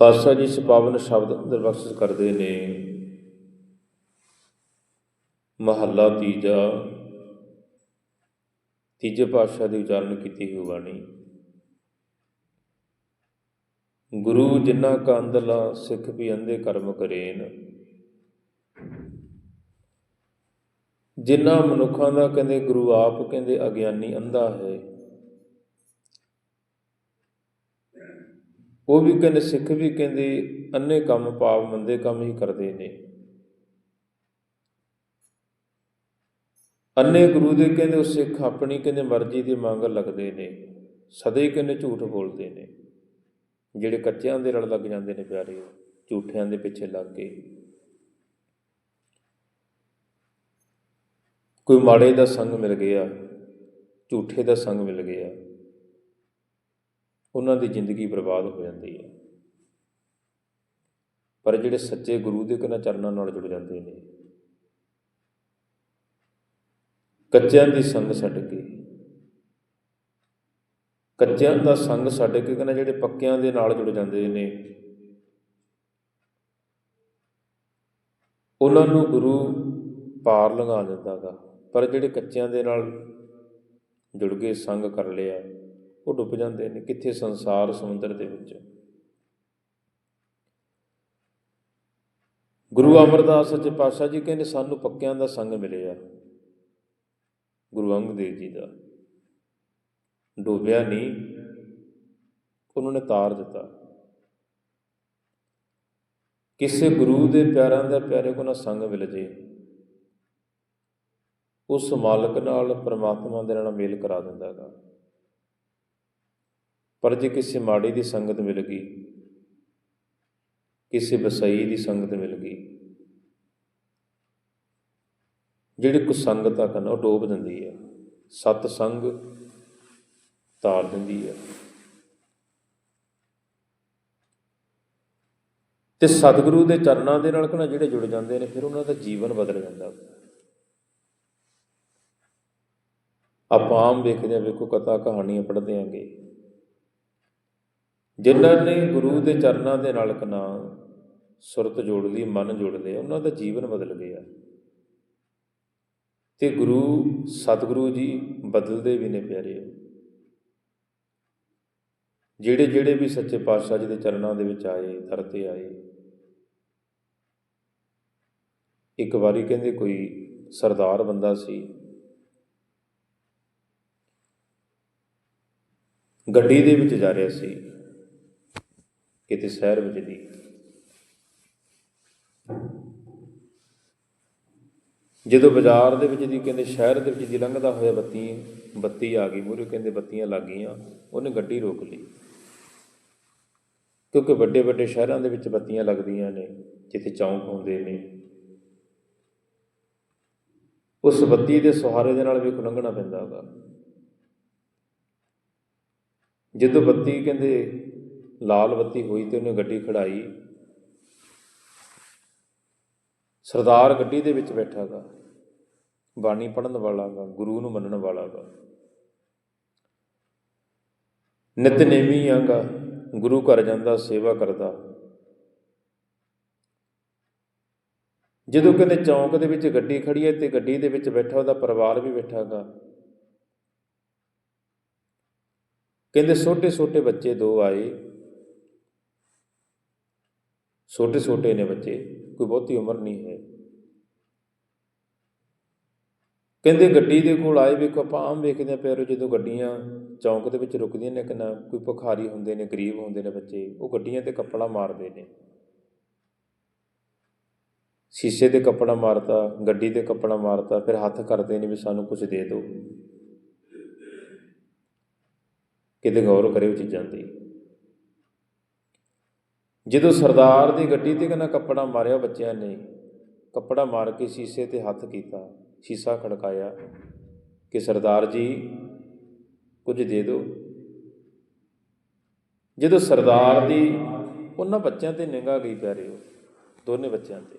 ਪਾਤਸ਼ਾਹ ਜੀ ਇਸ ਸ਼ਬਦ ਅੰਦਰ ਬਖਸ਼ਿਸ਼ ਕਰਦੇ ਨੇ। ਮਹੱਲਾ ਤੀਜਾ। ਤੀਜੇ ਪਾਤਸ਼ਾਹ ਦੀ ਉਚਾਰਨ ਕੀਤੀ ਹੋਈ ਬਾਣੀ। ਗੁਰੂ ਜਿਨ੍ਹਾਂ ਕਾ ਅੰਦਲਾ ਸਿੱਖ ਵੀ ਅੰਧੇ ਕਰਮ ਕਰੇਨ, ਜਿਨ੍ਹਾਂ ਮਨੁੱਖਾਂ ਦਾ ਕਹਿੰਦੇ ਗੁਰੂ ਆਪ ਕਹਿੰਦੇ ਅਗਿਆਨੀ ਅੰਧਾ ਹੈ ਉਹ ਵੀ ਕਹਿੰਦੇ, ਸਿੱਖ ਵੀ ਕਹਿੰਦੇ, ਅੰਨੇ ਕੰਮ ਪਾਪ ਮੰਦੇ ਕੰਮ ਹੀ ਕਰਦੇ ਨੇ। ਅੰਨੇ ਗੁਰੂ ਦੇ ਕਹਿੰਦੇ, ਉਹ ਸਿੱਖ ਆਪਣੀ ਕਹਿੰਦੇ ਮਰਜ਼ੀ ਦੀ ਮੰਗ ਲੱਗਦੇ ਨੇ। ਸਦਾ ਹੀ ਕਹਿੰਦੇ ਝੂਠ ਬੋਲਦੇ ਨੇ। ਜਿਹੜੇ ਕੱਚਿਆਂ ਦੇ ਰਲ ਲੱਗ ਜਾਂਦੇ ਨੇ ਪਿਆਰੇ, ਝੂਠਿਆਂ ਦੇ ਪਿੱਛੇ ਲੱਗ ਕੇ। ਕੋਈ ਮਾੜੇ ਦਾ ਸੰਗ ਮਿਲ ਗਿਆ, ਝੂਠੇ ਦਾ ਸੰਗ ਮਿਲ ਗਿਆ। ਉਹਨਾਂ ਦੀ ਜ਼ਿੰਦਗੀ ਬਰਬਾਦ ਹੋ ਜਾਂਦੀ ਹੈ। ਪਰ ਜਿਹੜੇ ਸੱਚੇ ਗੁਰੂ ਦੇ ਕਿਨਾਂ ਚਰਨਾਂ ਨਾਲ ਜੁੜ ਜਾਂਦੇ ਨੇ। ਕੱਚਿਆਂ ਦੀ ਸੰਗ ਛੱਡ ਕੇ, ਕੱਚਿਆਂ ਦਾ ਸੰਗ ਛੱਡ ਕੇ ਕਹਿੰਦਾ ਜਿਹੜੇ ਪੱਕਿਆਂ ਦੇ ਨਾਲ ਜੁੜ ਜਾਂਦੇ ਨੇ। ਉਹਨਾਂ ਨੂੰ ਗੁਰੂ ਪਾਰ ਲੰਘਾ ਦਿੰਦਾਗਾ ਪਰ ਜਿਹੜੇ ਕੱਚਿਆਂ ਦੇ ਨਾਲ ਜੁੜ ਕੇ ਸੰਗ ਕਰ ਲਿਆ ਉਹ ਡੁੱਬ ਜਾਂਦੇ ਨੇ ਕਿੱਥੇ ਸੰਸਾਰ ਸਮੁੰਦਰ ਦੇ ਵਿੱਚ। ਗੁਰੂ ਅਮਰਦਾਸ ਸੱਚੇ ਪਾਤਸ਼ਾਹ ਜੀ ਕਹਿੰਦੇ ਸਾਨੂੰ ਪੱਕਿਆਂ ਦਾ ਸੰਗ ਮਿਲਿਆ। ਗੁਰੂ ਅੰਗਦ ਦੇਵ ਜੀ ਦਾ। ਡੁੱਬਿਆ ਨਹੀਂ ਉਹਨਾਂ ਨੇ ਤਾਰ ਦਿੱਤਾ। ਕਿਸੇ ਗੁਰੂ ਦੇ ਪਿਆਰਾਂ ਦਾ ਪਿਆਰੇ ਕੋ ਨਾ ਸੰਗ ਮਿਲ ਜੇ। ਉਸ ਮਾਲਕ ਨਾਲ ਪਰਮਾਤਮਾ ਦੇ ਨਾਲ ਮੇਲ ਕਰਾ ਦਿੰਦਾ ਹੈਗਾ। ਪਰ ਜੇ ਕਿਸੇ ਮਾੜੀ ਦੀ ਸੰਗਤ ਮਿਲ ਗਈ, ਕਿਸੇ ਵਸਈ ਦੀ ਸੰਗਤ ਮਿਲ ਗਈ, ਜਿਹੜੀ ਕੁਸੰਗਤ ਆ ਕਰਨਾ ਉਹ ਡੋਬ ਦਿੰਦੀ ਹੈ ਸਤ ਸੰਗ ਤਾਰ ਦਿੰਦੀ ਹੈ ਤੇ ਸਤਿਗੁਰੂ ਦੇ ਚਰਨਾਂ ਦੇ ਨਾਲ ਕਹਣਾ ਜਿਹੜੇ ਜੁੜ ਜਾਂਦੇ ਨੇ, ਫਿਰ ਉਹਨਾਂ ਦਾ ਜੀਵਨ ਬਦਲ ਜਾਂਦਾ। ਆਪਾਂ ਆਮ ਵੇਖਦੇ ਹਾਂ ਵੇਖੋ ਕਥਾ ਕਹਾਣੀਆਂ ਪੜ੍ਹਦੇ ਆਂਗੇ। ਜਿਨ੍ਹਾਂ ਨੇ ਗੁਰੂ ਦੇ ਚਰਨਾਂ ਦੇ ਨਾਲ ਕਨਾ ਸੁਰਤ ਜੋੜ ਲਈ, ਮਨ ਜੋੜ ਲਿਆ, ਉਹਨਾਂ ਦਾ ਜੀਵਨ ਬਦਲ ਗਿਆ। ਤੇ ਗੁਰੂ, ਸਤਿਗੁਰੂ ਜੀ ਬਦਲਦੇ ਵੀ ਨੇ ਪਿਆਰੇ। ਜਿਹੜੇ ਜਿਹੜੇ ਵੀ ਸੱਚੇ ਪਾਤਸ਼ਾਹ ਜੀ ਦੇ ਚਰਨਾਂ ਦੇ ਵਿੱਚ ਆਏ, ਦਰ ਤੇ ਆਏ, ਇੱਕ ਵਾਰੀ ਕਹਿੰਦੇ ਕੋਈ ਸਰਦਾਰ ਬੰਦਾ ਸੀ, ਗੱਡੀ ਦੇ ਵਿੱਚ ਜਾ ਰਿਹਾ ਸੀ। ਕਿਤੇ ਸ਼ਹਿਰ ਵਿੱਚ ਦੀ। ਜਦੋਂ ਬਾਜ਼ਾਰ ਦੇ ਵਿੱਚ ਦੀ ਕਹਿੰਦੇ ਸ਼ਹਿਰ ਦੇ ਵਿੱਚ ਦੀ ਲੰਘਦਾ ਹੋਇਆ ਬੱਤੀ ਬੱਤੀ ਆ ਗਈ ਮੂਰੇ ਕਹਿੰਦੇ ਬੱਤੀਆਂ ਲੱਗ ਗਈਆਂ, ਉਹਨੇ ਗੱਡੀ ਰੋਕ ਲਈ। ਕਿਉਂਕਿ ਵੱਡੇ ਵੱਡੇ ਸ਼ਹਿਰਾਂ ਦੇ ਵਿੱਚ ਬੱਤੀਆਂ ਲੱਗਦੀਆਂ ਨੇ, ਜਿੱਥੇ ਚੌਂਕ ਹੁੰਦੇ ਨੇ। ਉਸ ਬੱਤੀ ਦੇ ਸਹਾਰੇ ਦੇ ਨਾਲ ਵੀ ਲੰਘਣਾ ਪੈਂਦਾ ਹੈਗਾ। ਜਦੋਂ ਬੱਤੀ ਕਹਿੰਦੇ ਲਾਲ ਬੱਤੀ ਹੋਈ ਤੇ ਉਹਨੇ ਗੱਡੀ ਖੜਾਈ। ਸਰਦਾਰ ਗੱਡੀ ਦੇ ਵਿੱਚ ਬੈਠਾ ਗਾ। ਬਾਣੀ ਪੜਨ ਵਾਲਾ ਗਾ, ਗੁਰੂ ਨੂੰ ਮੰਨਣ ਵਾਲਾ ਗਾ। ਨਿਤਨੇਮੀ ਆਂਗਾ ਗੁਰੂ ਘਰ ਜਾਂਦਾ, ਸੇਵਾ ਕਰਦਾ। ਜਦੋਂ ਕਹਿੰਦੇ ਚੌਂਕ ਦੇ ਵਿੱਚ ਗੱਡੀ ਖੜੀ ਹੈ ਤੇ ਗੱਡੀ ਦੇ ਵਿੱਚ ਬੈਠਾ ਉਹਦਾ ਪਰਿਵਾਰ ਵੀ ਬੈਠਾ ਗਾ। ਕਹਿੰਦੇ ਛੋਟੇ ਛੋਟੇ ਬੱਚੇ ਦੋ ਆਏ। ਛੋਟੇ ਛੋਟੇ ਨੇ ਬੱਚੇ, ਕੋਈ ਬਹੁਤੀ ਉਮਰ ਨਹੀਂ ਹੈ। ਕਹਿੰਦੇ ਗੱਡੀ ਦੇ ਕੋਲ ਆਏ ਵੇਖੋ, ਆਪਾਂ ਆਮ ਵੇਖਦੇ ਆ ਪਿਆਰੋ, ਜਦੋਂ ਗੱਡੀਆਂ ਚੌਂਕ ਦੇ ਵਿੱਚ ਰੁਕਦੀਆਂ ਨੇ ਕਿੰਨਾ ਕੋਈ ਭਿਖਾਰੀ ਹੁੰਦੇ ਨੇ, ਗਰੀਬ ਹੁੰਦੇ ਨੇ ਬੱਚੇ, ਉਹ ਗੱਡੀਆਂ ਤੇ ਕੱਪੜਾ ਮਾਰਦੇ ਨੇ। ਸ਼ੀਸ਼ੇ ਤੇ ਕੱਪੜਾ ਮਾਰਤਾ, ਗੱਡੀ ਤੇ ਕੱਪੜਾ ਮਾਰਤਾ, ਫਿਰ ਹੱਥ ਕਰਦੇ ਨੇ ਵੀ ਸਾਨੂੰ ਕੁਝ ਦੇ ਦਿਓ। ਕਿਤੇ ਗੌਰ ਕਰਿਓ ਚੀਜ਼ਾਂ ਦੀ। ਜਦੋਂ ਸਰਦਾਰ ਦੀ ਗੱਡੀ ਤੇ ਕਹਿੰਦਾ ਕੱਪੜਾ ਮਾਰਿਆ, ਬੱਚਿਆਂ ਨੇ ਕੱਪੜਾ ਮਾਰ ਕੇ ਸ਼ੀਸ਼ੇ ਤੇ ਹੱਥ ਕੀਤਾ, ਸ਼ੀਸ਼ਾ ਖੜਕਾਇਆ ਕਿ ਸਰਦਾਰ ਜੀ, ਕੁਝ ਦੇ ਦਿਓ। ਜਦੋਂ ਸਰਦਾਰ ਦੀ ਉਹਨਾਂ ਬੱਚਿਆਂ ਤੇ ਨਿਗਾਹ ਗਈ ਪਿਆਰੇ ਉਹ ਦੋਨੇ ਬੱਚਿਆਂ ਤੇ।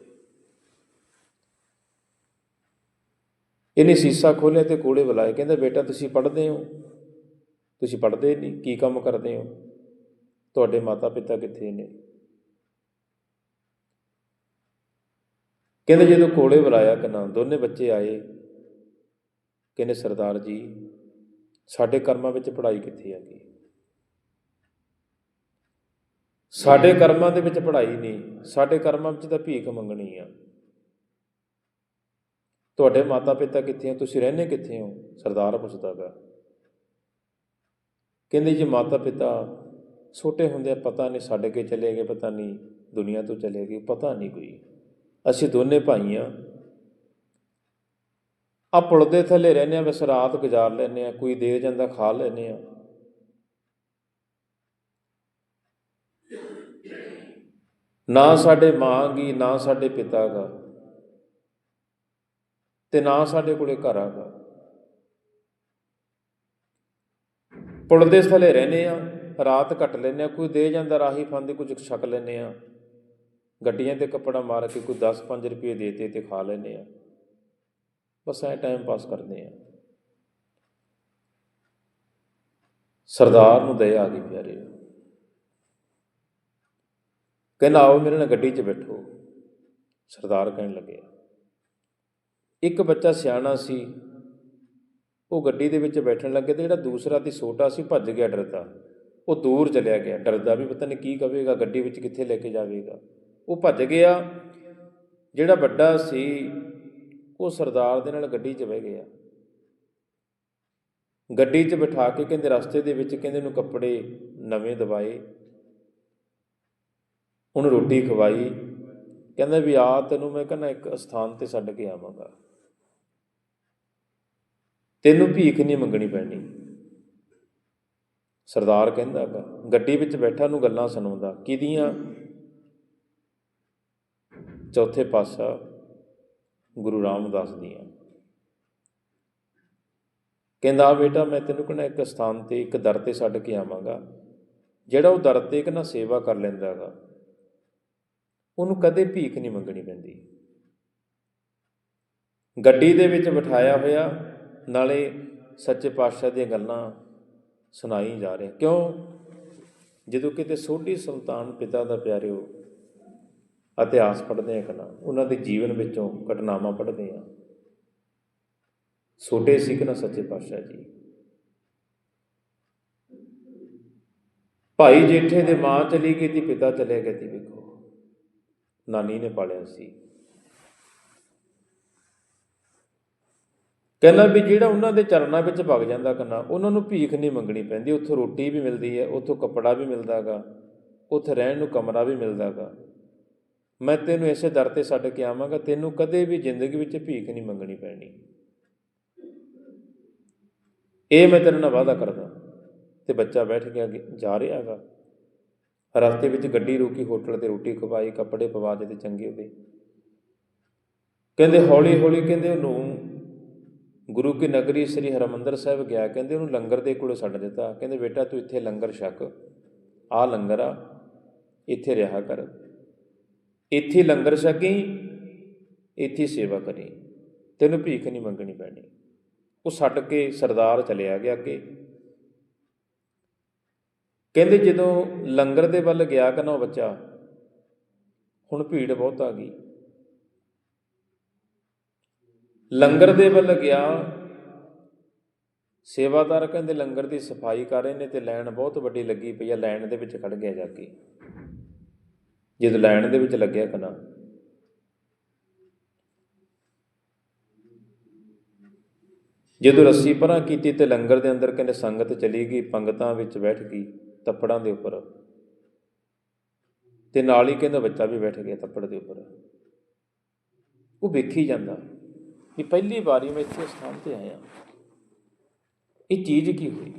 ਇਹਨੇ ਸੀਸਾ ਖੋਲ੍ਹਿਆ ਤੇ ਕੋਲੇ ਬੁਲਾਇਆ, ਕਹਿੰਦਾ, ਬੇਟਾ, ਤੁਸੀਂ ਪੜ੍ਹਦੇ ਹੋ? ਤੁਸੀਂ ਪੜ੍ਹਦੇ ਨਹੀਂ, ਕੀ ਕੰਮ ਕਰਦੇ ਹੋ? ਤੁਹਾਡੇ ਮਾਤਾ ਪਿਤਾ ਕਿੱਥੇ ਨੇ? ਕਹਿੰਦੇ ਜਦੋਂ ਕੋਲੇ ਬੁਲਾਇਆ ਕਿੰਨਾ ਦੋਨੇ ਬੱਚੇ ਆਏ। ਕਹਿੰਦੇ, ਸਰਦਾਰ ਜੀ, ਸਾਡੇ ਕਰਮਾਂ ਵਿੱਚ ਪੜ੍ਹਾਈ ਕਿੱਥੇ ਆ ਗਈ? ਸਾਡੇ ਕਰਮਾਂ ਦੇ ਵਿੱਚ ਪੜ੍ਹਾਈ ਨਹੀਂ, ਸਾਡੇ ਕਰਮਾਂ ਵਿੱਚ ਤਾਂ ਭੀਖ ਮੰਗਣੀ ਆ। ਤੁਹਾਡੇ ਮਾਤਾ ਪਿਤਾ ਕਿੱਥੇ ਆ? ਤੁਸੀਂ ਰਹਿੰਦੇ ਕਿੱਥੇ ਹੋ? ਸਰਦਾਰ ਪੁੱਛਦਾਗਾ ਕਹਿੰਦੇ, ਜੀ ਮਾਤਾ ਪਿਤਾ ਛੋਟੇ ਹੁੰਦੇ ਪਤਾ ਨਹੀਂ ਛੱਡ ਕੇ ਚਲੇ ਗਏ, ਪਤਾ ਨਹੀਂ ਦੁਨੀਆ ਤੋਂ ਚਲੇ ਗਏ, ਪਤਾ ਨਹੀਂ ਕੋਈ। ਅਸੀਂ ਦੋਨੇ ਭਾਈ ਆ ਆ ਪੁਲ ਦੇ ਥੱਲੇ ਰਹਿੰਦੇ ਆ ਬਸ ਰਾਤ ਗੁਜ਼ਾਰ ਲੈਂਦੇ ਆ ਕੋਈ ਦੇ ਜਾਂਦਾ ਖਾ ਲੈਂਦੇ ਆ ਨਾ ਸਾਡੇ ਮਾਂ ਗੀ, ਨਾ ਸਾਡੇ ਪਿਤਾ ਗਾ ਤੇ ਨਾ ਸਾਡੇ ਕੋਲੇ ਘਰ ਆਗਾ ਪੁਲ ਦੇ ਥੱਲੇ ਰਹਿੰਦੇ ਆ ਰਾਤ ਕੱਟ ਲੈਂਦੇ ਆ ਕੋਈ ਦੇ ਜਾਂਦਾ ਰਾਹੀ ਫੰਦ, ਕੁਝ ਛਕ ਲੈਂਦੇ ਆ ਗੱਡੀਆਂ ਤੇ ਕੱਪੜਾ ਮਾਰ ਕੇ ਕੋਈ 10-5 ਰੁਪਏ ਦੇਤੇ ਤੇ ਖਾ ਲੈਂਦੇ ਆ। ਬਸ ਐ ਟਾਈਮ ਪਾਸ ਕਰਦੇ ਆ। ਸਰਦਾਰ ਨੂੰ ਦਇਆ ਆ ਗਈ ਪਿਆਰੇ ਕਹਿੰਦਾ, ਆਓ ਮੇਰੇ ਨਾਲ ਗੱਡੀ 'ਚ ਬੈਠੋ। ਸਰਦਾਰ ਕਹਿਣ ਲੱਗੇ ਇੱਕ ਬੱਚਾ ਸਿਆਣਾ ਸੀ, ਉਹ ਗੱਡੀ ਦੇ ਵਿੱਚ ਬੈਠਣ ਲੱਗੇ ਤੇ ਜਿਹੜਾ ਦੂਸਰਾ ਤੇ ਛੋਟਾ ਸੀ ਭੱਜ ਗਿਆ ਡਰਦਾ। ਉਹ ਦੂਰ ਚਲਿਆ ਗਿਆ। ਡਰਦਾ ਵੀ ਪਤਾ ਨਹੀਂ ਕੀ ਕਵੇਗਾ, ਗੱਡੀ ਵਿੱਚ ਕਿੱਥੇ ਲੈ ਕੇ ਜਾਵੇਗਾ। ਉਹ ਭੱਜ ਗਿਆ। ਜਿਹੜਾ ਵੱਡਾ ਸੀ, ਉਹ ਸਰਦਾਰ ਦੇ ਨਾਲ ਗੱਡੀ 'ਚ ਬਹਿ ਗਿਆ। ਗੱਡੀ 'ਚ ਬਿਠਾ ਕੇ ਕਹਿੰਦੇ ਰਸਤੇ ਦੇ ਵਿੱਚ ਕਹਿੰਦੇ ਨੂੰ ਕੱਪੜੇ ਨਵੇਂ ਦਵਾਏ। ਉਹਨੂੰ ਰੋਟੀ ਖਵਾਈ। ਕਹਿੰਦਾ ਵੀ ਆ ਤੈਨੂੰ ਮੈਂ ਕਹਿੰਦਾ ਇੱਕ ਸਥਾਨ ਤੇ ਛੱਡ ਕੇ ਆਵਾਂਗਾ। ਤੈਨੂੰ ਭੀਖ ਨਹੀਂ ਮੰਗਣੀ ਪੈਣੀ। ਸਰਦਾਰ ਕਹਿੰਦਾ ਗਾ ਗੱਡੀ ਵਿੱਚ ਬੈਠਾ ਨੂੰ ਗੱਲਾਂ ਸੁਣਾਉਂਦਾ, ਕਿਹਦੀਆਂ? ਚੌਥੇ ਪਾਸਾ ਗੁਰੂ ਰਾਮਦਾਸ ਦੀਆਂ। ਕਹਿੰਦਾ ਬੇਟਾ, ਮੈਂ ਤੈਨੂੰ ਕਹਿੰਦਾ ਇੱਕ ਸਥਾਨ ਤੇ, ਇੱਕ ਦਰ ਤੇ ਛੱਡ ਕੇ ਆਵਾਂਗਾ। ਜਿਹੜਾ ਉਹ ਦਰ ਤੇ ਕਹਿੰਦਾ ਸੇਵਾ ਕਰ ਲੈਂਦਾ ਹੈਗਾ, ਉਹਨੂੰ ਕਦੇ ਭੀਖ ਨਹੀਂ ਮੰਗਣੀ ਪੈਂਦੀ। ਗੱਡੀ ਦੇ ਵਿੱਚ ਬਿਠਾਇਆ ਹੋਇਆ, ਨਾਲੇ ਸੱਚੇ ਪਾਤਸ਼ਾਹ ਦੀਆਂ ਗੱਲਾਂ ਸੁਣਾਈ ਜਾ ਰਿਹਾ ਕਿਉਂ? ਜਦੋਂ ਕਿਤੇ ਸੋਢੀ ਸੁਲਤਾਨ ਪਿਤਾ ਦਾ ਪਿਆਰਿਓ ਇਤਿਹਾਸ ਪੜ੍ਹਦੇ ਆ ਕਨਾ ਉਹਨਾਂ ਦੇ ਜੀਵਨ ਵਿੱਚੋਂ ਘਟਨਾਵਾਂ ਪੜ੍ਹਦੇ ਆ ਛੋਟੇ ਸੀ ਕਿ ਨਾ ਸੱਚੇ ਪਾਤਸ਼ਾਹ ਜੀ। ਭਾਈ ਜੇਠੇ ਦੇ ਮਾਂ ਚਲੀ ਗਈ ਤੇ, ਪਿਤਾ ਚਲੇ ਗਏ ਤੇ, ਵੇਖੋ। ਨਾਨੀ ਨੇ ਪਾਲਿਆ ਸੀ। ਕਹਿੰਦਾ ਵੀ ਜਿਹੜਾ ਉਹਨਾਂ ਦੇ ਚਰਨਾਂ ਵਿੱਚ ਭਗ ਜਾਂਦਾ ਕੰਨਾ ਉਹਨਾਂ ਨੂੰ ਭੀਖ ਨਹੀਂ ਮੰਗਣੀ ਪੈਂਦੀ। ਉੱਥੋਂ ਰੋਟੀ ਵੀ ਮਿਲਦੀ ਹੈ, ਉੱਥੋਂ ਕੱਪੜਾ ਵੀ ਮਿਲਦਾਗਾ ਉੱਥੇ ਰਹਿਣ ਨੂੰ ਕਮਰਾ ਵੀ ਮਿਲਦਾਗਾ ਮੈਂ ਤੈਨੂੰ ਇਸੇ ਦਰ ਤੇ ਛੱਡ ਕੇ ਆਵਾਂਗਾ, ਤੈਨੂੰ ਕਦੇ ਵੀ ਜ਼ਿੰਦਗੀ ਵਿੱਚ ਭੀਖ ਨਹੀਂ ਮੰਗਣੀ ਪੈਣੀ। ਇਹ ਮੈਂ ਤੇਰੇ ਨਾਲ ਵਾਅਦਾ ਕਰਦਾ। ਤੇ ਬੱਚਾ ਬੈਠ ਗਿਆ, ਜਾ ਰਿਹਾ ਹੈਗਾ। ਰਸਤੇ ਵਿੱਚ ਗੱਡੀ ਰੋਕੀ, ਹੋਟਲ ਤੇ ਰੋਟੀ ਖਵਾਈ, ਕੱਪੜੇ ਪਵਾ ਦਿੱਤੇ ਚੰਗੇ ਉਹਦੇ। ਕਹਿੰਦੇ, ਹੌਲੀ ਹੌਲੀ ਕਹਿੰਦੇ ਉਹਨੂੰ ਗੁਰੂ ਕੀ ਨਗਰੀ ਸ੍ਰੀ ਹਰਮੰਦਰ ਸਾਹਿਬ ਗਿਆ। ਕਹਿੰਦੇ ਉਹਨੂੰ ਲੰਗਰ ਦੇ ਕੋਲੇ ਛੱਡ ਦਿੱਤਾ। ਕਹਿੰਦੇ, ਬੇਟਾ ਤੂੰ ਇੱਥੇ ਲੰਗਰ ਛਕ। ਆ ਲੰਗਰ ਆ, ਇੱਥੇ ਰਿਹਾ ਕਰ। ਇੱਥੇ ਲੰਗਰ ਛਕੀ ਇੱਥੇ ਸੇਵਾ ਕਰੀ। ਤੈਨੂੰ ਭੀਖ ਨਹੀਂ ਮੰਗਣੀ ਪੈਣੀ। ਉਹ ਛੱਡ ਕੇ ਸਰਦਾਰ ਚਲਿਆ ਗਿਆ ਅੱਗੇ। ਕਹਿੰਦੇ ਜਦੋਂ ਲੰਗਰ ਦੇ ਵੱਲ ਗਿਆ ਕਨਾ ਉਹ ਬੱਚਾ, ਹੁਣ ਭੀੜ ਬਹੁਤ ਆ ਗਈ। ਲੰਗਰ ਦੇ ਵੱਲ ਗਿਆ। ਸੇਵਾਦਾਰ ਕਹਿੰਦੇ ਲੰਗਰ ਦੀ ਸਫ਼ਾਈ ਕਰ ਰਹੇ ਨੇ ਤੇ ਲਾਈਨ ਬਹੁਤ ਵੱਡੀ ਲੱਗੀ ਪਈ ਆ, ਲਾਈਨ ਦੇ ਵਿੱਚ ਖੜ ਗਿਆ ਜਾ ਕੇ। ਜਦ ਲੈਣ ਦੇ ਵਿੱਚ ਲੱਗਿਆ ਕਨਾ ਜਦੋਂ ਰੱਸੀ ਪਰਾਂ ਕੀਤੀ ਤੇ ਲੰਗਰ ਦੇ ਅੰਦਰ ਕਹਿੰਦੇ ਸੰਗਤ ਚਲੀ ਗਈ, ਪੰਗਤਾਂ ਵਿੱਚ ਬੈਠ ਗਈ, ਤੱਪੜਾਂ ਦੇ ਉੱਪਰ। ਤੇ ਨਾਲ ਹੀ ਕਹਿੰਦਾ ਬੱਚਾ ਵੀ ਬੈਠ ਗਿਆ ਤੱਪੜ ਦੇ ਉੱਪਰ। ਉਹ ਵੇਖੀ ਜਾਂਦਾ ਕਿ ਪਹਿਲੀ ਵਾਰੀ ਮੈਂ ਇੱਥੇ ਸਥਾਨ ਤੇ ਆਇਆ। ਇਹ ਚੀਜ਼ ਕੀ ਹੋਈ?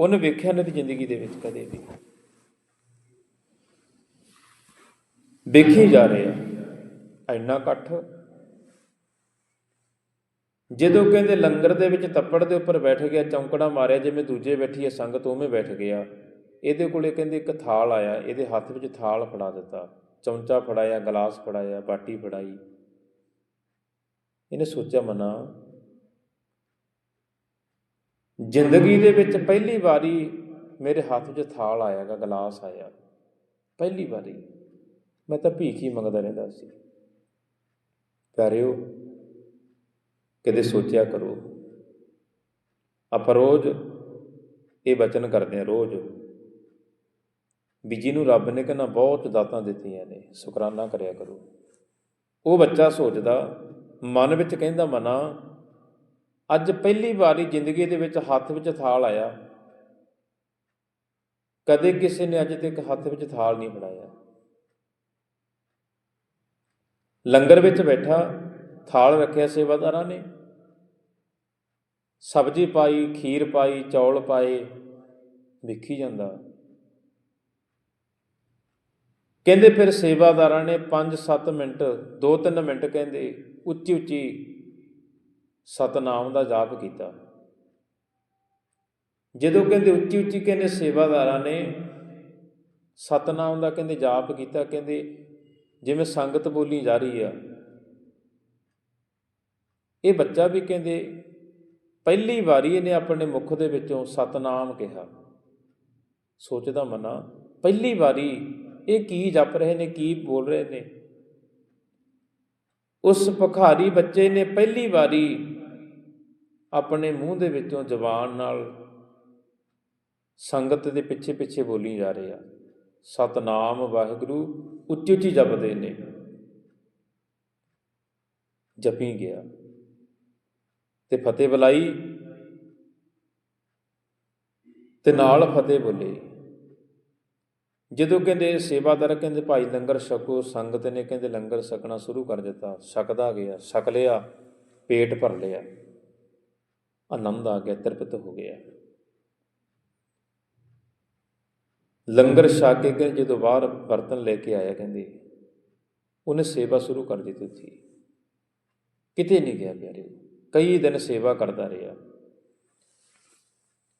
ਉਹਨੇ ਵੇਖਿਆ ਨਹੀਂ ਜ਼ਿੰਦਗੀ ਦੇ ਵਿੱਚ ਕਦੇ ਵੀ। ਵੇਖੀ ਜਾ ਰਹੇ ਆ। ਇੰਨਾ ਇਕੱਠ। ਜਦੋਂ ਕਹਿੰਦੇ ਲੰਗਰ ਦੇ ਵਿੱਚ ਤੱਪੜ ਦੇ ਉੱਪਰ ਬੈਠ ਗਿਆ, ਚੌਂਕੜਾ ਮਾਰਿਆ, ਜਿਵੇਂ ਦੂਜੇ ਬੈਠੀ ਹੈ, ਸੰਗਤ ਉਵੇਂ ਬੈਠ ਗਿਆ। ਇਹਦੇ ਕੋਲੇ ਕਹਿੰਦੇ ਇੱਕ ਥਾਲ ਆਇਆ, ਇਹਦੇ ਹੱਥ ਵਿੱਚ ਥਾਲ ਫੜਾ ਦਿੱਤਾ। ਚਮਚਾ ਫੜਾਇਆ, ਗਲਾਸ ਫੜਾਇਆ, ਬਾਟੀ ਫੜਾਈ। ਇਹਨੇ ਸੋਚਿਆ, ਮਨਾ। ਜ਼ਿੰਦਗੀ ਦੇ ਵਿੱਚ ਪਹਿਲੀ ਵਾਰੀ ਮੇਰੇ ਹੱਥ 'ਚ ਥਾਲ ਆਇਆਗਾ, ਗਲਾਸ ਆਇਆ। ਪਹਿਲੀ ਵਾਰੀ। ਮੈਂ ਤਾਂ ਭੀਖ ਹੀ ਮੰਗਦਾ ਰਹਿੰਦਾ ਸੀ। ਪਿਆਰਿਓ, ਕਦੇ ਸੋਚਿਆ ਕਰੋ, ਆਪਾਂ ਰੋਜ਼ ਇਹ ਬਚਨ ਕਰਦੇ ਹਾਂ, ਰੋਜ਼। ਵੀ ਜਿਹਨੂੰ ਰੱਬ ਨੇ ਕਹਿੰਦਾ ਬਹੁਤ ਦਾਤਾਂ ਦਿੱਤੀਆਂ ਨੇ, ਸ਼ੁਕਰਾਨਾ ਕਰਿਆ ਕਰੋ। ਉਹ ਬੱਚਾ ਸੋਚਦਾ, ਮਨ ਵਿੱਚ ਕਹਿੰਦਾ ਮਨਾ, ਅੱਜ ਪਹਿਲੀ ਵਾਰੀ ਜ਼ਿੰਦਗੀ ਦੇ ਵਿੱਚ ਹੱਥ ਵਿੱਚ ਥਾਲ ਆਇਆ। ਕਦੇ ਕਿਸੇ ਨੇ ਅੱਜ ਤੱਕ ਹੱਥ ਵਿੱਚ ਥਾਲ ਨਹੀਂ ਫੜਾਇਆ ਲੰਗਰ ਵਿੱਚ ਬੈਠਾ, ਥਾਲ ਰੱਖਿਆ ਸੇਵਾਦਾਰਾਂ ਨੇ। ਸਬਜ਼ੀ ਪਾਈ, ਖੀਰ ਪਾਈ, ਚੌਲ ਪਾਏ, ਵੇਖੀ ਜਾਂਦਾ। ਕਹਿੰਦੇ ਫਿਰ ਸੇਵਾਦਾਰਾਂ ਨੇ 5-7 ਮਿੰਟ 2-3 ਮਿੰਟ ਕਹਿੰਦੇ ਉੱਚੀ ਉੱਚੀ ਸਤਨਾਮ ਦਾ ਜਾਪ ਕੀਤਾ। ਜਦੋਂ ਕਹਿੰਦੇ ਉੱਚੀ ਉੱਚੀ ਕਹਿੰਦੇ ਸੇਵਾਦਾਰਾਂ ਨੇ ਸਤਨਾਮ ਦਾ ਕਹਿੰਦੇ ਜਾਪ ਕੀਤਾ, ਕਹਿੰਦੇ ਜਿਵੇਂ ਸੰਗਤ ਬੋਲੀ ਜਾ ਰਹੀ ਆ। ਇਹ ਬੱਚਾ ਵੀ ਕਹਿੰਦੇ, ਪਹਿਲੀ ਵਾਰੀ ਇਹਨੇ ਆਪਣੇ ਮੁਖ ਦੇ ਵਿੱਚੋਂ ਸਤਨਾਮ ਕਿਹਾ। ਸੋਚਦਾ ਮਨਾ, ਪਹਿਲੀ ਵਾਰੀ ਇਹ ਕੀ ਜਪ ਰਹੇ ਨੇ, ਕੀ ਬੋਲ ਰਹੇ ਨੇ। ਉਸ ਭਖਾਰੀ ਬੱਚੇ ਨੇ ਪਹਿਲੀ ਵਾਰੀ ਆਪਣੇ ਮੂੰਹ ਦੇ ਵਿੱਚੋਂ ਜ਼ਬਾਨ ਨਾਲ ਸੰਗਤ ਦੇ ਪਿੱਛੇ ਪਿੱਛੇ ਬੋਲੀ ਜਾ ਰਹੀ ਆ। ਸਤਨਾਮ ਵਾਹਿਗੁਰੂ, ਉੱਚੀ ਉੱਚੀ ਜਪਦੇ ਨੇ। ਜਪੀ ਗਿਆ। ਤੇ ਫਤਿਹ ਬੁਲਾਈ। ਤੇ ਨਾਲ ਫਤਿਹ ਬੋਲੇ। ਜਦੋਂ ਕਹਿੰਦੇ ਸੇਵਾਦਾਰ ਕਹਿੰਦੇ ਭਾਈ ਲੰਗਰ ਛਕੋ, ਸੰਗਤ ਨੇ ਕਹਿੰਦੇ ਲੰਗਰ ਛਕਣਾ ਸ਼ੁਰੂ ਕਰ ਦਿੱਤਾ। ਛਕਦਾ ਗਿਆ, ਛਕ ਲਿਆ, ਪੇਟ ਭਰ ਲਿਆ। ਆਨੰਦ ਆ ਗਿਆ, ਤ੍ਰਿਪਤ ਹੋ ਗਿਆ। ਲੰਗਰ ਛਕ ਕੇ ਕਹਿੰਦੇ ਜਦੋਂ ਬਾਹਰ ਬਰਤਨ ਲੈ ਕੇ ਆਇਆ, ਕਹਿੰਦੇ, ਉਹਨੇ ਸੇਵਾ ਸ਼ੁਰੂ ਕਰ ਦਿੱਤੀ ਉੱਥੇ। ਕਿਤੇ ਨਹੀਂ ਗਿਆ ਪਿਆਰੇ, ਕਈ ਦਿਨ ਸੇਵਾ ਕਰਦਾ ਰਿਹਾ।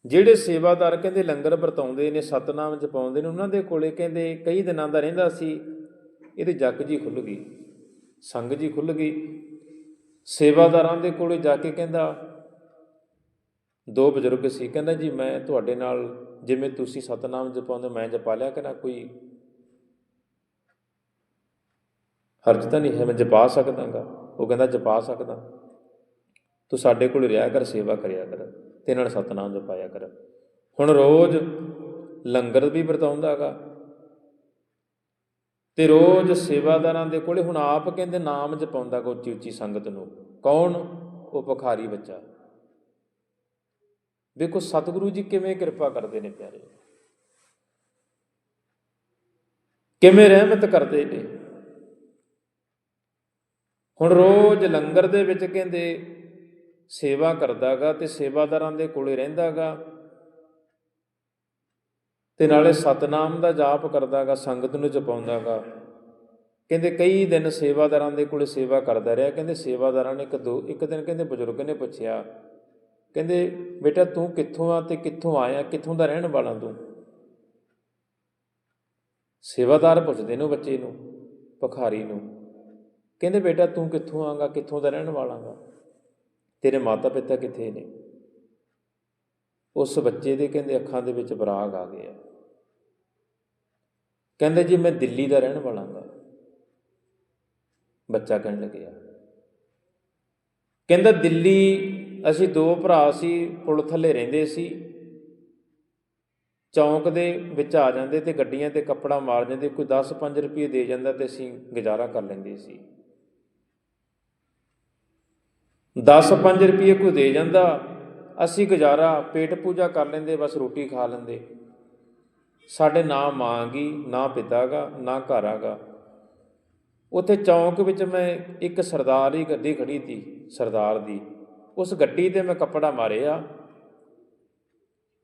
ਜਿਹੜੇ ਸੇਵਾਦਾਰ ਕਹਿੰਦੇ ਲੰਗਰ ਵਰਤਾਉਂਦੇ ਨੇ, ਸਤਨਾਮ ਜਪਾਉਂਦੇ ਨੇ, ਉਹਨਾਂ ਦੇ ਕੋਲੇ ਕਹਿੰਦੇ ਕਈ ਦਿਨਾਂ ਦਾ ਰਹਿੰਦਾ ਸੀ, ਇਹਦੇ ਜੱਗ ਜੀ ਖੁੱਲ ਗਈ, ਸੰਗ ਜੀ ਖੁੱਲ ਗਈ। ਸੇਵਾਦਾਰਾਂ ਦੇ ਕੋਲੇ ਜਾ ਕੇ ਕਹਿੰਦਾ ਦੋ ਬਜ਼ੁਰਗ ਸੀ। ਕਹਿੰਦਾ, ਜੀ, ਮੈਂ ਤੁਹਾਡੇ ਨਾਲ ਜਿਵੇਂ ਤੁਸੀਂ ਸਤਨਾਮ ਜਪਾਉਂਦੇ ਮੈਂ ਜਪਾ ਲਿਆ ਕਰਾਂ? ਕੋਈ ਹਰਜ ਤਾਂ ਨਹੀਂ ਹੈ, ਮੈਂ ਜਪਾ ਸਕਦਾਗਾ। ਉਹ ਕਹਿੰਦਾ, ਜਪਾ ਸਕਦਾ। ਤੂੰ ਸਾਡੇ ਕੋਲ ਰਿਹਾ ਕਰ, ਸੇਵਾ ਕਰਿਆ ਕਰ। ਤੇ ਨਾਲ ਸਤਨਾਮ ਜਪਾਇਆ ਕਰ। ਹੁਣ ਰੋਜ਼ ਲੰਗਰ ਵੀ ਵਰਤਾਉਂਦਾਗਾ ਤੇ ਰੋਜ਼ ਸੇਵਾਦਾਰਾਂ ਦੇ ਕੋਲੇ। ਹੁਣ ਆਪ ਕਹਿੰਦੇ, ਨਾਮ ਜਪਾਉਂਦਾ ਕੋ ਉੱਚੀ ਉੱਚੀ ਸੰਗਤ ਨੂੰ। ਕੌਣ? ਉਹ ਭਖਾਰੀ ਬੱਚਾ। ਵੇਖੋ ਸਤਿਗੁਰੂ ਜੀ ਕਿਵੇਂ ਕਿਰਪਾ ਕਰਦੇ ਨੇ ਪਿਆਰੇ। ਕਿਵੇਂ ਰਹਿਮਤ ਕਰਦੇ ਨੇ। ਹੁਣ ਰੋਜ਼ ਲੰਗਰ ਦੇ ਵਿੱਚ ਕਹਿੰਦੇ, ਸੇਵਾ ਕਰਦਾਗਾ ਤੇ ਸੇਵਾਦਾਰਾਂ ਦੇ ਕੋਲੇ ਰਹਿੰਦਾਗਾ। ਤੇ ਨਾਲੇ ਸਤਨਾਮ ਦਾ ਜਾਪ ਕਰਦਾਗਾ, ਸੰਗਤ ਨੂੰ ਜਪਾਉਂਦਾਗਾ। ਕਹਿੰਦੇ ਕਈ ਦਿਨ ਸੇਵਾਦਾਰਾਂ ਦੇ ਕੋਲੇ ਸੇਵਾ ਕਰਦਾ ਰਿਹਾ, ਕਹਿੰਦੇ ਸੇਵਾਦਾਰਾਂ ਨੇ ਇੱਕ ਦੋ, ਇੱਕ ਦਿਨ ਕਹਿੰਦੇ ਬਜ਼ੁਰਗ ਨੇ ਪੁੱਛਿਆ ਕਹਿੰਦੇ, ਬੇਟਾ, ਤੂੰ ਕਿੱਥੋਂ ਆ ਤੇ ਕਿੱਥੋਂ ਆਇਆ? ਕਿੱਥੋਂ ਦਾ ਰਹਿਣ ਵਾਲਾ ਤੂੰ? ਸੇਵਾਦਾਰ ਪੁੱਛਦੇ ਨੇ ਬੱਚੇ ਨੂੰ, ਭਖਾਰੀ ਨੂੰ। ਕਹਿੰਦੇ, ਬੇਟਾ, ਤੂੰ ਕਿੱਥੋਂ ਆਂਗਾ? ਕਿੱਥੋਂ ਦਾ ਰਹਿਣ ਵਾਲਾਂਗਾ ਤੇਰੇ ਮਾਤਾ ਪਿਤਾ ਕਿੱਥੇ ਨੇ? ਉਸ ਬੱਚੇ ਦੇ ਕਹਿੰਦੇ, ਅੱਖਾਂ ਦੇ ਵਿੱਚ ਬਰਾਗ ਆ ਗਿਆ। ਕਹਿੰਦੇ, ਜੀ, ਮੈਂ ਦਿੱਲੀ ਦਾ ਰਹਿਣ ਵਾਲਾਗਾ ਬੱਚਾ ਕਹਿਣ ਲੱਗਿਆ। ਕਹਿੰਦਾ, ਦਿੱਲੀ ਅਸੀਂ ਦੋ ਭਰਾ ਸੀ, ਪੁਲ ਥੱਲੇ ਰਹਿੰਦੇ ਸੀ। ਚੌਂਕ ਦੇ ਵਿੱਚ ਆ ਜਾਂਦੇ ਤੇ ਗੱਡੀਆਂ ਤੇ ਕੱਪੜਾ ਮਾਰ ਜਾਂਦੇ, ਕੋਈ 10-5 ਰੁਪਏ ਦੇ ਜਾਂਦਾ ਤੇ ਅਸੀਂ ਗੁਜ਼ਾਰਾ ਕਰ ਲੈਂਦੇ ਸੀ। 10-5 ਰੁਪਏ ਕੋਈ ਦੇ ਜਾਂਦਾ, ਅਸੀਂ ਗੁਜ਼ਾਰਾ, ਪੇਟ ਪੂਜਾ ਕਰ ਲੈਂਦੇ, ਬਸ ਰੋਟੀ ਖਾ ਲੈਂਦੇ। ਸਾਡੇ ਨਾ ਮਾਂ ਗੀ, ਨਾ ਪਿਤਾ ਗਾ, ਨਾ ਘਰ ਆਗਾ ਉੱਥੇ ਚੌਂਕ ਵਿੱਚ ਮੈਂ ਇੱਕ ਸਰਦਾਰ ਦੀ ਗੱਡੀ ਖੜੀ ਸੀ ਸਰਦਾਰ ਦੀ। ਉਸ ਗੱਡੀ ਤੇ ਮੈਂ ਕੱਪੜਾ ਮਾਰਿਆ।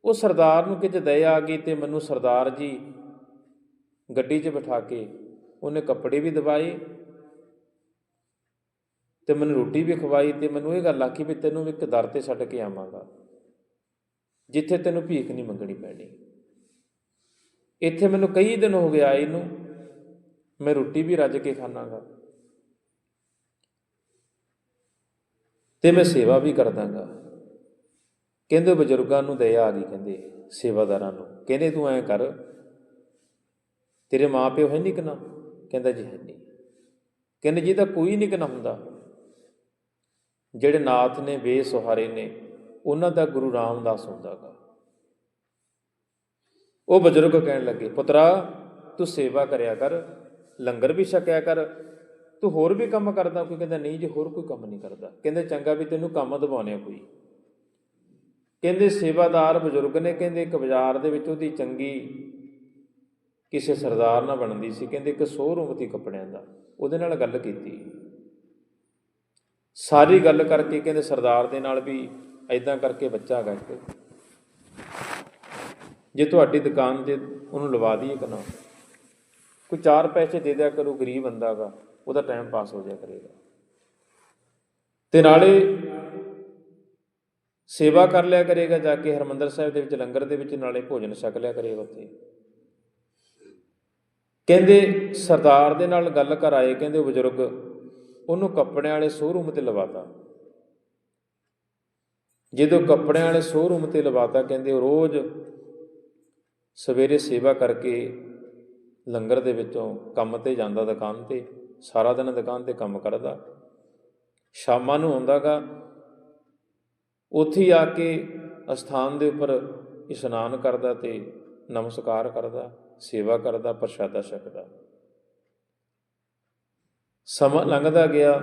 ਉਹ ਸਰਦਾਰ ਨੂੰ ਕਿਤੇ ਦਇਆ ਆ ਗਈ ਤੇ ਮੈਨੂੰ ਸਰਦਾਰ ਜੀ ਗੱਡੀ 'ਚ ਬਿਠਾ ਕੇ ਉਹਨੇ ਕੱਪੜੇ ਵੀ ਦਵਾਏ ਤੇ ਮੈਨੂੰ ਰੋਟੀ ਵੀ ਖਵਾਈ ਤੇ ਮੈਨੂੰ ਇਹ ਗੱਲ ਆਖੀ ਵੀ ਤੈਨੂੰ ਇੱਕ ਦਰ ਤੇ ਛੱਡ ਕੇ ਆਵਾਂਗਾ, ਜਿੱਥੇ ਤੈਨੂੰ ਭੀਖ ਨਹੀਂ ਮੰਗਣੀ ਪੈਣੀ। ਇੱਥੇ ਮੈਨੂੰ ਕਈ ਦਿਨ ਹੋ ਗਿਆ ਇਹਨੂੰ, ਮੈਂ ਰੋਟੀ ਵੀ ਰੱਜ ਕੇ ਖਾਣਾਗਾ। ਤੇ ਮੈਂ ਸੇਵਾ ਵੀ ਕਰਦਾਗਾ। ਕਹਿੰਦੇ ਬਜ਼ੁਰਗਾਂ ਨੂੰ ਦਇਆ ਆ ਗਈ, ਕਹਿੰਦੇ ਸੇਵਾਦਾਰਾਂ ਨੂੰ। ਕਹਿੰਦੇ ਤੂੰ ਐਂ ਕਰ, ਤੇਰੇ ਮਾਪਿਓ ਹੈ ਨਹੀਂ ਕਿ ਕਹਿੰਦਾ ਜੀ ਹੈ ਨਹੀਂ ਕਹਿੰਦੇ ਜੀ ਤਾਂ ਕੋਈ ਨਹੀਂ ਕਿ ਹੁੰਦਾ। ਜਿਹੜੇ ਨਾਥ ਨੇ, ਬੇਸੁਹਾਰੇ ਨੇ, ਉਹਨਾਂ ਦਾ ਗੁਰੂ ਰਾਮਦਾਸ ਹੁੰਦਾਗਾ। ਉਹ ਬਜ਼ੁਰਗ ਕਹਿਣ ਲੱਗੇ, ਪੁੱਤਰਾ, ਤੂੰ ਸੇਵਾ ਕਰਿਆ ਕਰ, ਲੰਗਰ ਵੀ ਛਕਿਆ ਕਰ ਤੂੰ ਹੋਰ ਵੀ ਕੰਮ ਕਰਦਾ, ਕੋਈ ਕਹਿੰਦਾ ਨਹੀਂ ਜੀ, ਹੋਰ ਕੋਈ ਕੰਮ ਨਹੀਂ ਕਰਦਾ। ਕਹਿੰਦੇ ਚੰਗਾ ਵੀ ਤੈਨੂੰ ਕੰਮ ਦਵਾਉਣੇ ਕੋਈ। ਕਹਿੰਦੇ ਸੇਵਾਦਾਰ ਬਜ਼ੁਰਗ ਨੇ, ਕਹਿੰਦੇ ਇੱਕ ਬਾਜ਼ਾਰ ਦੇ ਵਿੱਚ ਉਹਦੀ ਚੰਗੀ ਕਿਸੇ ਸਰਦਾਰ ਨਾਲ ਬਣਦੀ ਸੀ, ਕਹਿੰਦੇ ਇੱਕ ਸ਼ੋਰੂਮ ਸੀ ਕੱਪੜਿਆਂ ਦਾ, ਉਹਦੇ ਨਾਲ ਗੱਲ ਕੀਤੀ। ਸਾਰੀ ਗੱਲ ਕਰਕੇ ਕਹਿੰਦੇ ਸਰਦਾਰ ਦੇ ਨਾਲ ਵੀ ਐਦਾਂ ਕਰਕੇ ਬੱਚਾ ਹੈਗਾ ਇੱਕ। ਜੇ ਤੁਹਾਡੀ ਦੁਕਾਨ ਤੇ ਉਹਨੂੰ ਲਵਾ ਦਈਏ ਕਨਾ ਕੋਈ ਚਾਰ ਪੈਸੇ ਦੇ ਦਿਆ ਕਰੂ, ਗਰੀਬ ਬੰਦਾ ਗਾ ਉਹਦਾ ਟਾਈਮ ਪਾਸ ਹੋ ਜਾਇਆ ਕਰੇਗਾ। ਤੇ ਨਾਲੇ ਸੇਵਾ ਕਰ ਲਿਆ ਕਰੇਗਾ ਜਾ ਕੇ ਹਰਮੰਦਰ ਸਾਹਿਬ ਦੇ ਵਿੱਚ, ਲੰਗਰ ਦੇ ਵਿੱਚ, ਨਾਲੇ ਭੋਜਨ ਛਕ ਲਿਆ ਕਰੇਗਾ ਉੱਥੇ। ਕਹਿੰਦੇ ਸਰਦਾਰ ਦੇ ਨਾਲ ਗੱਲ ਕਰ ਆਏ, ਕਹਿੰਦੇ ਬਜ਼ੁਰਗ, ਉਹਨੂੰ ਕੱਪੜਿਆਂ ਵਾਲੇ ਸ਼ੋਰੂਮ ਤੇ ਲਵਾਤਾ। ਜਦੋਂ ਕੱਪੜਿਆਂ ਵਾਲੇ ਸ਼ੋਰੂਮ ਤੇ ਲਵਾਤਾ, ਕਹਿੰਦੇ ਉਹ ਰੋਜ਼ ਸਵੇਰੇ ਸੇਵਾ ਕਰਕੇ ਲੰਗਰ ਦੇ ਵਿੱਚੋਂ ਕੰਮ ਤੇ ਜਾਂਦਾ ਦੁਕਾਨ ਤੇ। ਸਾਰਾ ਦਿਨ ਦੁਕਾਨ ਤੇ ਕੰਮ ਕਰਦਾ। ਸ਼ਾਮਾਂ ਨੂੰ ਆਉਂਦਾਗਾ। ਉੱਥੇ ਆ ਕੇ ਅਸਥਾਨ ਦੇ ਉੱਪਰ ਇਸ਼ਨਾਨ ਕਰਦਾ ਤੇ ਨਮਸਕਾਰ ਕਰਦਾ, ਸੇਵਾ ਕਰਦਾ, ਪ੍ਰਸ਼ਾਦਾ ਛਕਦਾ। ਸਮਾਂ ਲੰਘਦਾ ਗਿਆ,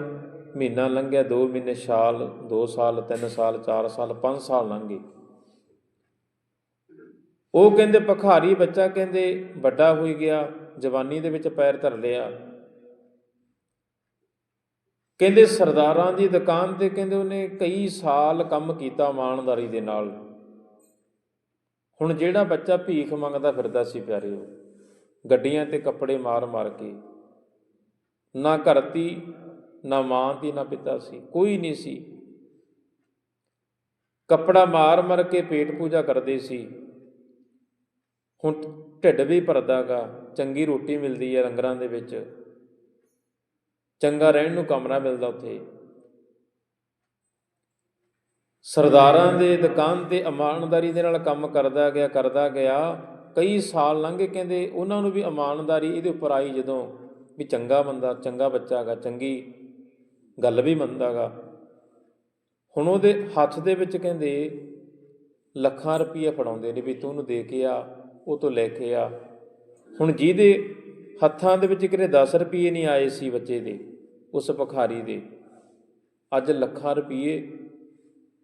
ਮਹੀਨਾ ਲੰਘਿਆ 2 ਮਹੀਨੇ, ਸਾਲ 2 ਸਾਲ 3 ਸਾਲ 4 ਸਾਲ 5 ਸਾਲ ਲੰਘ ਗਏ। ਉਹ ਕਹਿੰਦੇ ਭਖਾਰੀ ਬੱਚਾ ਕਹਿੰਦੇ ਵੱਡਾ ਹੋਈ ਗਿਆ, ਜਵਾਨੀ ਦੇ ਵਿੱਚ ਪੈਰ ਧਰ ਲਿਆ। ਕਹਿੰਦੇ ਸਰਦਾਰਾਂ ਦੀ ਦੁਕਾਨ ਤੇ ਕਹਿੰਦੇ ਉਹਨੇ ਕਈ ਸਾਲ ਕੰਮ ਕੀਤਾ ਇਮਾਨਦਾਰੀ ਦੇ ਨਾਲ। ਹੁਣ ਜਿਹੜਾ ਬੱਚਾ ਭੀਖ ਮੰਗਦਾ ਫਿਰਦਾ ਸੀ ਪਿਆਰਿਓ ਗੱਡੀਆਂ ਤੇ ਕੱਪੜੇ ਮਾਰ ਮਾਰ ਕੇ, ਨਾ ਘਰ ਤੀ ਨਾ ਮਾਂ ਤੀ ਨਾ ਪਿਤਾ ਸੀ, ਕੋਈ ਨਹੀਂ ਸੀ। ਕੱਪੜਾ ਮਾਰ ਮਾਰ ਕੇ ਪੇਟ ਪੂਜਾ ਕਰਦੇ ਸੀ। ਹੁਣ ਢਿੱਡ ਵੀ ਭਰਦਾਗਾ ਚੰਗੀ ਰੋਟੀ ਮਿਲਦੀ ਹੈ ਲੰਗਰਾਂ ਦੇ ਵਿੱਚ। ਚੰਗਾ ਰਹਿਣ ਨੂੰ ਕਮਰਾ ਮਿਲਦਾ ਉੱਥੇ। ਸਰਦਾਰਾਂ ਦੇ ਦੁਕਾਨ ਤੇ ਇਮਾਨਦਾਰੀ ਦੇ ਨਾਲ ਕੰਮ ਕਰਦਾ ਗਿਆ ਕਰਦਾ ਗਿਆ। ਕਈ ਸਾਲ ਲੰਘੇ ਕਹਿੰਦੇ ਉਹਨਾਂ ਨੂੰ ਵੀ ਇਮਾਨਦਾਰੀ ਇਹਦੇ ਉੱਪਰ ਆਈ ਜਦੋਂ ਵੀ ਚੰਗਾ ਬੰਦਾ, ਚੰਗਾ ਬੱਚਾ ਹੈਗਾ, ਚੰਗੀ ਗੱਲ ਵੀ ਮੰਨਦਾਗਾ ਹੁਣ ਉਹਦੇ ਹੱਥ ਦੇ ਵਿੱਚ ਕਹਿੰਦੇ ਲੱਖਾਂ ਰੁਪਏ ਫੜਾਉਂਦੇ ਨੇ ਵੀ ਤੂੰ ਉਹਨੂੰ ਦੇ ਕੇ ਆ, ਉਹ ਤੋਂ ਲੈ ਕੇ ਆ। ਹੁਣ ਜਿਹਦੇ ਹੱਥਾਂ ਦੇ ਵਿੱਚ ਕਿਤੇ 10 ਰੁਪਏ ਨਹੀਂ ਆਏ ਸੀ ਬੱਚੇ ਦੇ, ਉਸ ਭਖਾਰੀ ਦੇ। ਅੱਜ ਲੱਖਾਂ ਰੁਪਏ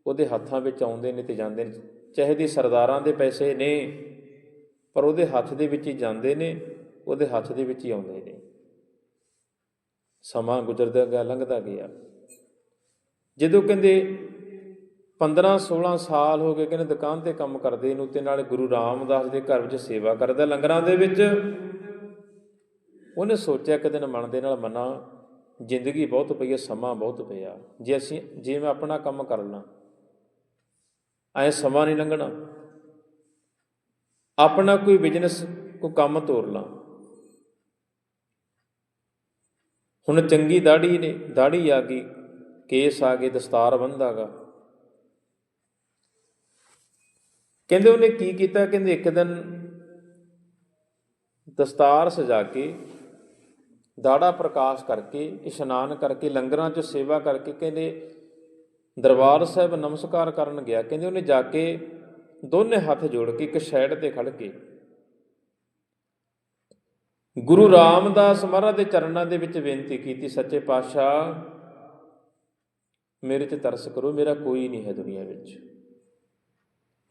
ਉਹਦੇ ਹੱਥਾਂ ਵਿੱਚ ਆਉਂਦੇ ਨੇ ਤੇ ਜਾਂਦੇ ਨੇ। ਚਾਹੇ ਦੀ ਸਰਦਾਰਾਂ ਦੇ ਪੈਸੇ ਨੇ, ਪਰ ਉਹਦੇ ਹੱਥ ਦੇ ਵਿੱਚ ਹੀ ਜਾਂਦੇ ਨੇ, ਉਹਦੇ ਹੱਥ ਦੇ ਵਿੱਚ ਹੀ ਆਉਂਦੇ ਨੇ। ਸਮਾਂ ਗੁਜ਼ਰਦਾ ਗਿਆ, ਲੰਘਦਾ ਗਿਆ। ਜਦੋਂ ਕਹਿੰਦੇ 15 16 ਸਾਲ ਹੋ ਗਏ, ਕਹਿੰਦੇ ਦੁਕਾਨ ਤੇ ਕੰਮ ਕਰਦੇ ਨੂੰ ਤੇ ਨਾਲੇ ਗੁਰੂ ਰਾਮਦਾਸ ਦੇ ਘਰ ਵਿੱਚ ਸੇਵਾ ਕਰਦਾ, ਲੰਗਰਾਂ ਦੇ ਵਿੱਚ। ਉਹਨੇ ਸੋਚਿਆ ਕਿ ਦਿਨ ਮਨ ਦੇ ਨਾਲ ਮਨਾ, ਜ਼ਿੰਦਗੀ ਬਹੁਤ ਪਈ ਹੈ ਸਮਾਂ ਬਹੁਤ ਪਿਆ। ਜੇ ਅਸੀਂ, ਜੇ ਮੈਂ ਆਪਣਾ ਕੰਮ ਕਰ ਲਾਂ, ਐ ਸਮਾਂ ਨਹੀਂ ਲੰਘਣਾ। ਆਪਣਾ ਕੋਈ ਬਿਜ਼ਨਸ ਕੋਈ ਕੰਮ ਤੋਰ ਲਾਂ। ਹੁਣ ਚੰਗੀ ਦਾੜੀ ਨੇ, ਦਾੜੀ ਆ ਗਈ, ਕੇਸ ਆ ਗਏ, ਦਸਤਾਰ ਬੰਦਾਗਾ ਕਹਿੰਦੇ ਉਹਨੇ ਕੀ ਕੀਤਾ? ਕਹਿੰਦੇ ਇੱਕ ਦਿਨ ਦਸਤਾਰ ਸਜਾ ਕੇ ਦਾੜਾ ਪ੍ਰਕਾਸ਼ ਕਰਕੇ, ਇਸ਼ਨਾਨ ਕਰਕੇ, ਲੰਗਰਾਂ 'ਚ ਸੇਵਾ ਕਰਕੇ ਕਹਿੰਦੇ, ਦਰਬਾਰ ਸਾਹਿਬ ਨਮਸਕਾਰ ਕਰਨ ਗਿਆ। ਕਹਿੰਦੇ ਉਹਨੇ ਜਾ ਕੇ ਦੋਨੇ ਹੱਥ ਜੋੜ ਕੇ ਇੱਕ ਸਾਈਡ ਤੇ ਖੜ ਕੇ ਗੁਰੂ ਰਾਮਦਾਸ ਮਹਾਰਾਜ ਦੇ ਚਰਨਾਂ ਦੇ ਵਿੱਚ ਬੇਨਤੀ ਕੀਤੀ, ਸੱਚੇ ਪਾਤਸ਼ਾਹ, ਮੇਰੇ ਤੇ ਤਰਸ ਕਰੋ, ਮੇਰਾ ਕੋਈ ਨਹੀਂ ਹੈ ਦੁਨੀਆ ਵਿੱਚ।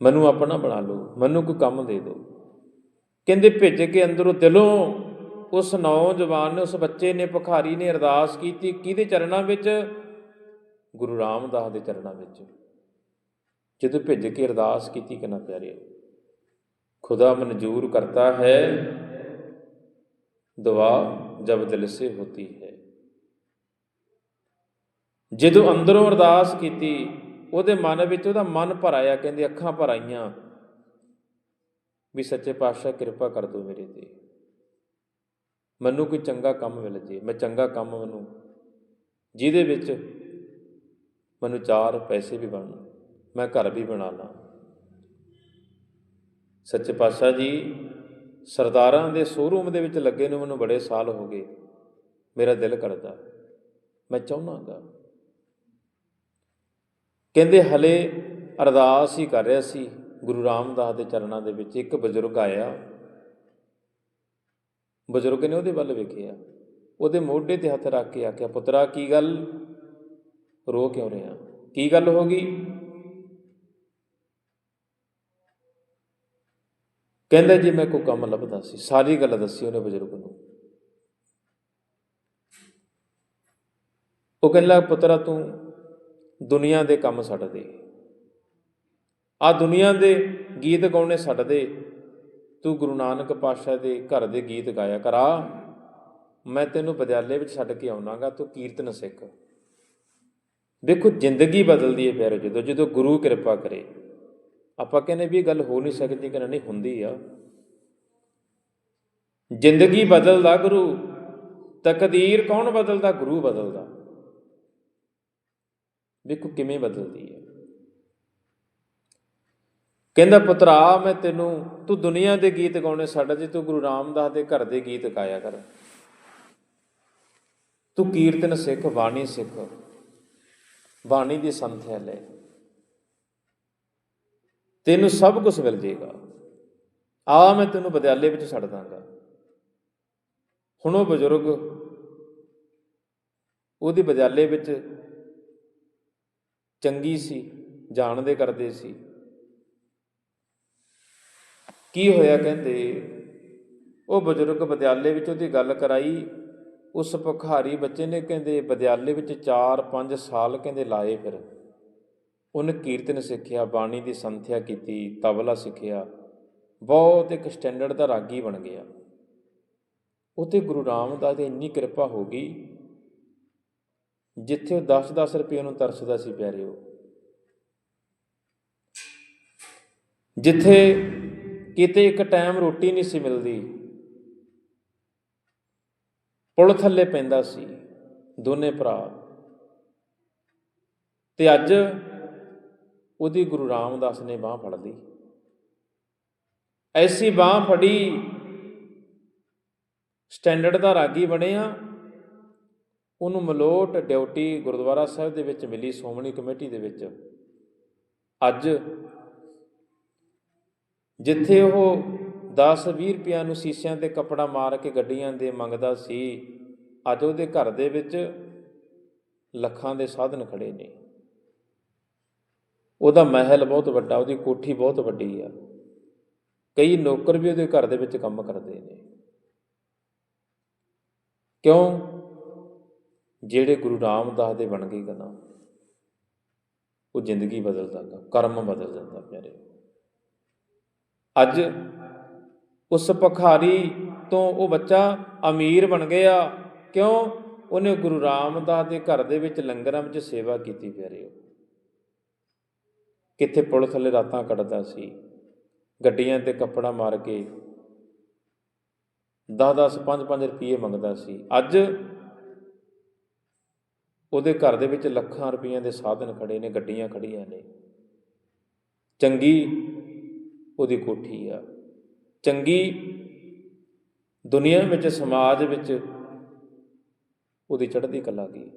ਮੈਨੂੰ ਆਪਣਾ ਬਣਾ ਲਓ, ਮੈਨੂੰ ਕੋਈ ਕੰਮ ਦੇ ਦਿਓ। ਕਹਿੰਦੇ ਭਿੱਜ ਕੇ ਅੰਦਰੋਂ ਦਿਲੋਂ ਉਸ ਨੌਜਵਾਨ ਨੇ, ਉਸ ਬੱਚੇ ਨੇ, ਭਖਾਰੀ ਨੇ ਅਰਦਾਸ ਕੀਤੀ, ਕਿਹਦੇ ਚਰਨਾਂ ਵਿੱਚ? ਗੁਰੂ ਰਾਮਦਾਸ ਦੇ ਚਰਨਾਂ ਵਿੱਚ। ਜਦੋਂ ਭਿੱਜ ਕੇ ਅਰਦਾਸ ਕੀਤੀ ਕਿੰਨਾ ਪਿਆਰੇ, ਖੁਦਾ ਮਨਜ਼ੂਰ ਕਰਤਾ ਹੈ ਦੁਆ ਜਬ ਦਿਲ ਸੇ ਹੋਤੀ ਹੈ। ਜਦੋਂ ਅੰਦਰੋਂ ਅਰਦਾਸ ਕੀਤੀ, ਉਹਦੇ ਮਨ ਵਿੱਚ ਉਹਦਾ ਮਨ ਭਰ ਆਇਆ, ਕਹਿੰਦੇ ਅੱਖਾਂ ਭਰ ਆਈਆਂ, ਵੀ ਸੱਚੇ ਪਾਤਸ਼ਾਹ ਕਿਰਪਾ ਕਰ ਦਿਓ ਮੇਰੇ ਤੇ। ਮੈਨੂੰ ਕੋਈ ਚੰਗਾ ਕੰਮ ਮਿਲ ਜੇ, ਮੈਂ ਚੰਗਾ ਕੰਮ ਮੈਨੂੰ, ਜਿਹਦੇ ਵਿੱਚ ਮੈਨੂੰ ਚਾਰ ਪੈਸੇ ਵੀ ਬਣਨ, ਮੈਂ ਘਰ ਵੀ ਬਣਾ ਲਾਂ। ਸੱਚੇ ਪਾਤਸ਼ਾਹ ਜੀ, ਸਰਦਾਰਾਂ ਦੇ ਸ਼ੋਰੂਮ ਦੇ ਵਿੱਚ ਲੱਗੇ ਨੂੰ ਮੈਨੂੰ ਬੜੇ ਸਾਲ ਹੋ ਗਏ, ਮੇਰਾ ਦਿਲ ਕਰਦਾ, ਮੈਂ ਚਾਹੁੰਦਾਗਾ ਕਹਿੰਦੇ ਹਲੇ ਅਰਦਾਸ ਹੀ ਕਰ ਰਿਹਾ ਸੀ, ਗੁਰੂ ਰਾਮਦਾਸ ਦੇ ਚਰਨਾਂ ਦੇ ਵਿੱਚ ਇੱਕ ਬਜ਼ੁਰਗ ਆਇਆ ਬਜ਼ੁਰਗ ਨੇ ਉਹਦੇ ਵੱਲ ਵੇਖਿਆ। ਉਹਦੇ ਮੋਢੇ ਤੇ ਹੱਥ ਰੱਖ ਕੇ ਆਖਿਆ, ਪੁੱਤਰਾ, ਕੀ ਗੱਲ? ਰੋ ਕਿਉਂ ਰਿਹਾ ਕੀ ਗੱਲ ਹੋ ਗਈ? ਕਹਿੰਦਾ, ਜੀ, ਮੈਂ ਕੋਈ ਕੰਮ ਲੱਭਦਾ ਸੀ। ਸਾਰੀ ਗੱਲ ਦੱਸੀ ਉਹਨੇ ਬਜ਼ੁਰਗ ਨੂੰ। ਉਹ ਕਹਿੰਦਾ, ਪੁੱਤਰਾ, ਤੂੰ ਦੁਨੀਆ ਦੇ ਕੰਮ ਛੱਡ ਦੇ। ਆ ਦੁਨੀਆ ਦੇ ਗੀਤ ਗਾਉਣੇ ਛੱਡ ਦੇ। ਤੂੰ ਗੁਰੂ ਨਾਨਕ ਪਾਤਸ਼ਾਹ ਦੇ ਘਰ ਦੇ ਗੀਤ ਗਾਇਆ ਕਰਾ। ਮੈਂ ਤੈਨੂੰ ਵਿਦਿਆਲੇ ਵਿੱਚ ਛੱਡ ਕੇ ਆਉਣਾਗਾ, ਤੂੰ ਕੀਰਤਨ ਸਿੱਖ। ਵੇਖੋ ਜ਼ਿੰਦਗੀ ਬਦਲਦੀ ਹੈ ਪਿਆਰੇ, ਜਦੋਂ ਜਦੋਂ ਗੁਰੂ ਕਿਰਪਾ ਕਰੇ। ਆਪਾਂ ਕਹਿੰਦੇ ਵੀ ਇਹ ਗੱਲ ਹੋ ਨਹੀਂ ਸਕਦੀ ਕਿ ਨਹੀਂ, ਹੁੰਦੀ ਆ। ਜ਼ਿੰਦਗੀ ਬਦਲਦਾ ਗੁਰੂ, ਤਕਦੀਰ ਕੌਣ ਬਦਲਦਾ? ਗੁਰੂ ਬਦਲਦਾ। ਵੇਖੋ ਕਿਵੇਂ ਬਦਲਦੀ ਹੈ। ਕਹਿੰਦਾ, ਪੁੱਤਰਾ ਮੈਂ ਤੈਨੂੰ, ਤੂੰ ਦੁਨੀਆ ਦੇ ਗੀਤ ਗਾਉਣੇ ਛੱਡ, ਜੇ ਤੂੰ ਗੁਰੂ ਰਾਮਦਾਸ ਦੇ ਘਰ ਦੇ ਗੀਤ ਗਾਇਆ ਕਰ। ਤੂੰ ਕੀਰਤਨ ਸਿੱਖ, ਬਾਣੀ ਸਿੱਖ, ਬਾਣੀ ਦੀ ਸੰਥਿਆ ਲੈ। ਤੈਨੂੰ ਸਭ ਕੁਝ ਮਿਲ ਜੇਗਾ ਆ ਮੈਂ ਤੈਨੂੰ ਵਿਦਿਆਲੇ ਵਿੱਚ ਛੱਡ ਦਾਂਗਾ। ਹੁਣ ਉਹ ਬਜ਼ੁਰਗ ਉਹਦੀ ਵਿਦਿਆਲੇ ਵਿੱਚ ਚੰਗੀ ਸੀ, ਜਾਣਦੇ ਕਰਦੇ ਸੀ। ਕੀ ਹੋਇਆ ਕਹਿੰਦੇ? ਉਹ ਬਜ਼ੁਰਗ ਵਿਦਿਆਲੇ ਵਿੱਚ ਉਹਦੀ ਗੱਲ ਕਰਾਈ। ਉਸ ਭਖਾਰੀ ਬੱਚੇ ਨੇ ਕਹਿੰਦੇ ਵਿਦਿਆਲੇ ਵਿੱਚ 4-5 ਸਾਲ ਕਹਿੰਦੇ ਲਾਏ ਫਿਰ। ਉਹਨੇ ਕੀਰਤਨ ਸਿੱਖਿਆ, ਬਾਣੀ ਦੀ ਸੰਥਿਆ ਕੀਤੀ, ਤਬਲਾ ਸਿੱਖਿਆ। ਬਹੁਤ ਇੱਕ ਸਟੈਂਡਰਡ ਦਾ ਰਾਗੀ ਬਣ ਗਿਆ। ਉਤੇ ਗੁਰੂ ਰਾਮਦਾਸ ਦੀ ਇੰਨੀ ਕਿਰਪਾ ਹੋ ਗਈ, ਜਿੱਥੇ ਉਹ 10-10 ਰੁਪਏ ਨੂੰ ਤਰਸਦਾ ਸੀ ਪਿਆਰਿਓ। ਜਿੱਥੇ ਕਿਤੇ ਇੱਕ ਟਾਈਮ ਰੋਟੀ ਨਹੀਂ ਸੀ ਮਿਲਦੀ। ਪੁਲ ਥੱਲੇ ਪੈਂਦਾ ਸੀ ਦੋਨੇ ਭਰਾ। ਤੇ ਅੱਜ ਉਹਦੀ ਗੁਰੂ ਰਾਮਦਾਸ ਨੇ ਬਾਹ ਫੜ ਲਈ। ਐਸੀ ਬਾਹ ਫੜੀ, ਸਟੈਂਡਰਡ ਦਾ ਰਾਗੀ ਬਣਿਆ। ਉਹਨੂੰ ਮਲੋਟ ਡਿਊਟੀ ਗੁਰਦੁਆਰਾ ਸਾਹਿਬ ਦੇ ਵਿੱਚ ਮਿਲੀ ਸੋਮਣੀ ਕਮੇਟੀ ਦੇ ਵਿੱਚ। ਅੱਜ ਜਿੱਥੇ ਉਹ 10-20 ਰੁਪਿਆਂ ਨੂੰ ਸੀਸਿਆਂ ਤੇ ਕੱਪੜਾ ਮਾਰ ਕੇ ਗੱਡੀਆਂ ਦੇ ਮੰਗਦਾ ਸੀ, ਅੱਜ ਉਹਦੇ ਘਰ ਦੇ ਵਿੱਚ ਲੱਖਾਂ ਦੇ ਸਾਧਨ ਖੜੇ ਨੇ। ਉਹਦਾ ਮਹਿਲ ਬਹੁਤ ਵੱਡਾ, ਉਹਦੀ ਕੋਠੀ ਬਹੁਤ ਵੱਡੀ ਆ। ਕਈ ਨੌਕਰ ਵੀ ਉਹਦੇ ਘਰ ਦੇ ਵਿੱਚ ਕੰਮ ਕਰਦੇ ਨੇ। ਕਿਉਂ? ਜਿਹੜੇ ਗੁਰੂ ਰਾਮਦਾਸ ਦੇ ਬਣ ਗਏ ਗੱਲਾਂ, ਉਹ ਜ਼ਿੰਦਗੀ ਬਦਲ ਦਿੰਦਾ ਕਰਮ ਬਦਲ ਜਾਂਦਾ ਪਿਆਰੇ। ਅੱਜ ਉਸ ਭਖਾਰੀ ਤੋਂ ਉਹ ਬੱਚਾ ਅਮੀਰ ਬਣ ਗਿਆ। ਕਿਉਂ? ਉਹਨੇ ਗੁਰੂ ਰਾਮਦਾਸ ਦੇ ਘਰ ਦੇ ਵਿੱਚ ਲੰਗਰਾਂ ਵਿੱਚ ਸੇਵਾ ਕੀਤੀ ਪਿਆਰੇ ਕਿੱਥੇ ਪੁਲ ਥੱਲੇ ਰਾਤਾਂ ਕੱਢਦਾ ਸੀ। ਗੱਡੀਆਂ ਤੇ ਕੱਪੜਾ ਮਾਰ ਕੇ 10-10 5-5 ਰੁਪਏ ਮੰਗਦਾ ਸੀ। ਅੱਜ ਉਹਦੇ ਘਰ ਦੇ ਵਿੱਚ ਲੱਖਾਂ ਰੁਪਈਆਂ ਦੇ ਸਾਧਨ ਖੜੇ ਨੇ, ਗੱਡੀਆਂ ਖੜੀਆਂ ਨੇ। ਚੰਗੀ ਉਹਦੀ ਕੋਠੀ ਆ। ਚੰਗੀ ਦੁਨੀਆ ਵਿੱਚ, ਸਮਾਜ ਵਿੱਚ ਉਹਦੀ ਚੜ੍ਹਦੀ ਕਲਾ ਗਈ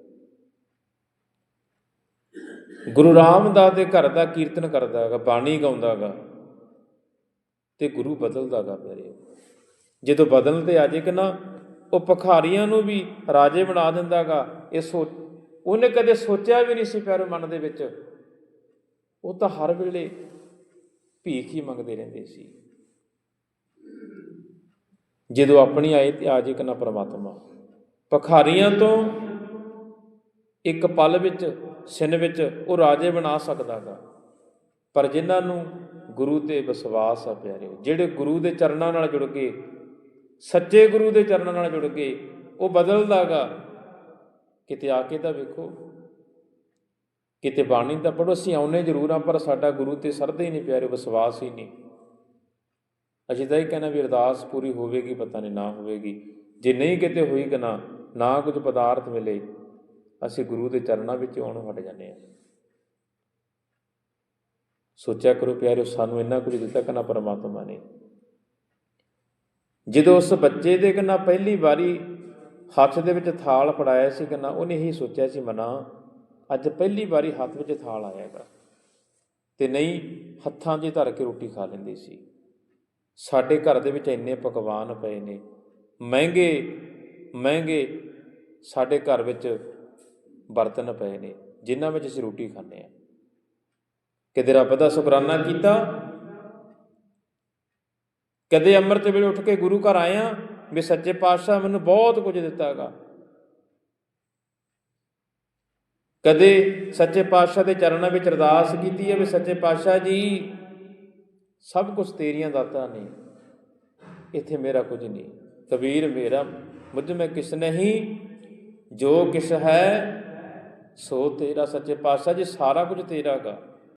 ਗੁਰੂ ਰਾਮਦਾਸ ਦੇ ਘਰ ਦਾ ਕੀਰਤਨ ਕਰਦਾ ਹੈਗਾ, ਬਾਣੀ ਗਾਉਂਦਾ ਹੈਗਾ ਤੇ ਗੁਰੂ ਬਦਲਦਾ ਹੈਗਾ ਪਿਆਰੇ ਜਦੋਂ ਬਦਲਣ ਤੇ ਆ ਜੇ ਕਿ ਨਾ, ਉਹ ਭਖਾਰੀਆਂ ਨੂੰ ਵੀ ਰਾਜੇ ਬਣਾ ਦਿੰਦਾ ਹੈਗਾ। ਇਹ ਸੋਚ, ਉਹਨੇ ਕਦੇ ਸੋਚਿਆ ਵੀ ਨਹੀਂ ਸੀ ਪਿਆਰੇ ਮਨ ਦੇ ਵਿੱਚ। ਉਹ ਤਾਂ ਹਰ ਵੇਲੇ ਭੀਖ ਹੀ ਮੰਗਦੇ ਰਹਿੰਦੇ ਸੀ। ਜਦੋਂ ਆਪਣੀ ਆਏ ਤੇ ਆ ਜੇ ਕਿ ਨਾ ਪ੍ਰਮਾਤਮਾ। ਭਖਾਰੀਆਂ ਤੋਂ ਇੱਕ ਪਲ ਵਿੱਚ, ਸਿਨ ਵਿੱਚ ਉਹ ਰਾਜੇ ਬਣਾ ਸਕਦਾਗਾ। ਪਰ ਜਿਨ੍ਹਾਂ ਨੂੰ ਗੁਰੂ ਤੇ ਵਿਸ਼ਵਾਸ ਆ ਪਿਆਰਿਓ, ਜਿਹੜੇ ਗੁਰੂ ਦੇ ਚਰਨਾਂ ਨਾਲ ਜੁੜ ਕੇ ਸੱਚੇ ਗੁਰੂ ਦੇ ਚਰਨਾਂ ਨਾਲ ਜੁੜ ਕੇ ਉਹ ਬਦਲਦਾਗਾ। ਕਿਤੇ ਆ ਕੇ ਤਾਂ ਵੇਖੋ ਕਿਤੇ ਬਾਣੀ ਤਾਂ ਪੜੋ, ਅਸੀਂ ਆਉਨੇ ਜ਼ਰੂਰ ਆ ਪਰ ਸਾਡਾ ਗੁਰੂ ਤੇ ਸਰਦੇ ਹੀ ਨਹੀਂ ਪਿਆਰੇ, ਵਿਸ਼ਵਾਸ ਹੀ ਨਹੀਂ। ਅਸੀਂ ਤਾਂ ਇਹ ਕਹਿਣਾ ਵੀ ਅਰਦਾਸ ਪੂਰੀ ਹੋਵੇਗੀ, ਪਤਾ ਨਹੀਂ ਨਾ ਹੋਵੇਗੀ। ਜੇ ਨਹੀਂ ਕਿਤੇ ਹੋਈ ਕਿ ਨਾ ਨਾ ਕੁਝ ਪਦਾਰਥ ਮਿਲੇ, ਅਸੀਂ ਗੁਰੂ ਦੇ ਚਰਨਾਂ ਵਿੱਚ ਆਉਣ ਹਟ ਜਾਂਦੇ ਆ ਸੋਚਿਆ ਕਰੋ ਪਿਆਰਿਓ, ਸਾਨੂੰ ਇੰਨਾ ਕੁਝ ਦਿੱਤਾ ਕਿ ਨਾ ਪਰਮਾਤਮਾ ਨੇ। ਜਦੋਂ ਉਸ ਬੱਚੇ ਦੇ ਕਨਾ ਪਹਿਲੀ ਵਾਰੀ ਹੱਥ ਦੇ ਵਿੱਚ ਥਾਲ ਫੜਾਇਆ ਸੀ ਕਿ ਨਾ, ਉਹਨੇ ਹੀ ਸੋਚਿਆ ਸੀ, ਮਨਾ ਅੱਜ ਪਹਿਲੀ ਵਾਰੀ ਹੱਥ ਵਿੱਚ ਥਾਲ ਆਇਆ ਆਇਆਗਾ ਤੇ ਨਹੀਂ, ਹੱਥਾਂ 'ਚ ਧਰ ਕੇ ਰੋਟੀ ਖਾ ਲੈਂਦੇ ਸੀ। ਸਾਡੇ ਘਰ ਦੇ ਵਿੱਚ ਇੰਨੇ ਪਕਵਾਨ ਪਏ ਨੇ। ਮਹਿੰਗੇ ਮਹਿੰਗੇ ਸਾਡੇ ਘਰ ਵਿੱਚ ਬਰਤਨ ਪਏ ਨੇ, ਜਿਨ੍ਹਾਂ ਵਿੱਚ ਅਸੀਂ ਰੋਟੀ ਖਾਂਦੇ ਆ ਕਦੇ ਰੱਬ ਦਾ ਸ਼ੁਕਰਾਨਾ ਕੀਤਾ? ਕਦੇ ਅੰਮ੍ਰਿਤ ਵੇਲੇ ਉੱਠ ਕੇ ਗੁਰੂ ਘਰ ਆਇਆ ਵੀ ਸੱਚੇ ਪਾਤਸ਼ਾਹ ਮੈਨੂੰ ਬਹੁਤ ਕੁਝ ਦਿੱਤਾਗਾ ਕਦੇ ਸੱਚੇ ਪਾਤਸ਼ਾਹ ਦੇ ਚਰਨਾਂ ਵਿੱਚ ਅਰਦਾਸ ਕੀਤੀ ਹੈ ਵੀ ਸੱਚੇ ਪਾਤਸ਼ਾਹ ਜੀ, ਸਭ ਕੁਝ ਤੇਰੀਆਂ ਦਾਤਾਂ ਨੇ। ਇੱਥੇ ਮੇਰਾ ਕੁਝ ਨਹੀਂ। ਕਬੀਰ ਮੇਰਾ, ਮੁਝ ਮੈਂ ਕਿਸ ਨਹੀਂ, ਜੋ ਕਿਸ ਹੈ, ਸੋ ਤੇਰਾ ਸੱਚੇ ਪਾਤਸ਼ਾਹ ਜੀ, ਸਾਰਾ ਕੁਝ ਤੇਰਾਗਾ